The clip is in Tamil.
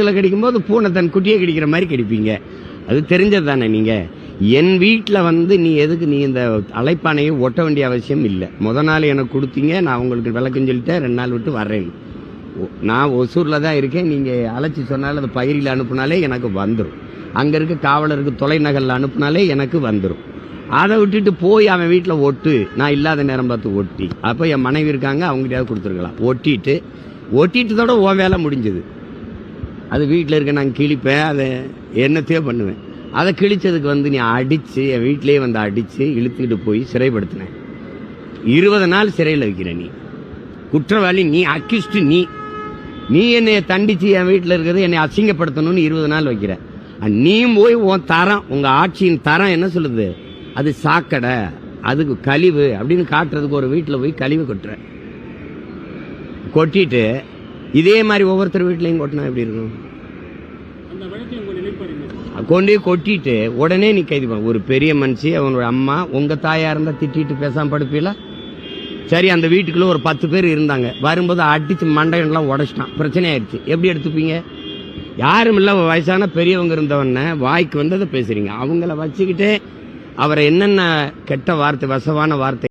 இதில் கிடைக்கும்போது பூனை தன் குட்டியை கிடைக்கிற மாதிரி கிடைப்பீங்க. அது தெரிஞ்சது தானே நீங்கள் என் வீட்டில் வந்து நீ எதுக்கு நீ இந்த அழைப்பானையை ஒட்ட வேண்டிய அவசியம் இல்லை. முத நாள் எனக்கு கொடுத்தீங்க நான் உங்களுக்கு விளக்குன்னு சொல்லிட்டேன் ரெண்டு நாள் விட்டு வர்றேன். நான் ஒசூரில் தான் இருக்கேன் நீங்கள் அழைச்சி சொன்னாலும் அது பயிரில் அனுப்புனாலே எனக்கு வந்துடும் அங்கே இருக்க காவலருக்கு தொலைநகரில் அனுப்புனாலே எனக்கு வந்துடும் அதை விட்டுட்டு போய் அவன் வீட்டில் ஒட்டு நான் இல்லாத நேரம் பார்த்து ஒட்டி. அப்போ என் மனைவி இருக்காங்க அவங்ககிட்டயாவது கொடுத்துருக்கலாம். ஒட்டிட்டு ஒட்டிட்டதோட ஓ வேலை முடிஞ்சுது. அது வீட்டில் இருக்க நான் கிழிப்பேன் அதை என்னத்தையோ பண்ணுவேன். அதை கிழிச்சதுக்கு வந்து நீ அடித்து என் வீட்டிலேயே வந்து அடித்து இழுத்துக்கிட்டு போய் சிறைப்படுத்தினேன். இருபது நாள் சிறையில் வைக்கிற நீ. குற்றவாளி நீ அக்யூஸ்டு நீ. நீ என்னை தண்டித்து என் வீட்டில் இருக்கிறது என்னை அசிங்கப்படுத்தணும்னு இருபது நாள் வைக்கிற. நீயும் போய் உன் தரம் உங்கள் ஆட்சியின் தரம் என்ன சொல்லுது? அது சாக்கடை அதுக்கு கழிவு அப்படின்னு காட்டுறதுக்கு ஒரு வீட்டில் போய் கழிவு கொட்டுற. கொட்டிட்டு இதே மாதிரி ஒவ்வொருத்தர் வீட்லையும் கொட்டினா எப்படி இருக்கும்? உங்கள் கொண்டு கொட்டிட்டு உடனே நீ கைது பண்ண. ஒரு பெரிய மனுஷி அவனோட அம்மா உங்க தாயா இருந்தா திட்டிட்டு பேசாம படுப்பீல சரி அந்த வீட்டுக்குள்ள ஒரு பத்து பேர் இருந்தாங்க. வரும்போது அடிச்சு மண்டையெல்லாம் உடைச்சிட்டான். பிரச்சனை ஆயிடுச்சு. எப்படி எடுத்துப்பீங்க? யாரும் இல்ல வயசான பெரியவங்க இருந்தவன வாய்க்கு வந்ததை பேசுறீங்க. அவங்கள வச்சுக்கிட்டே அவரை என்னென்ன கெட்ட வார்த்தை வசவான வார்த்தை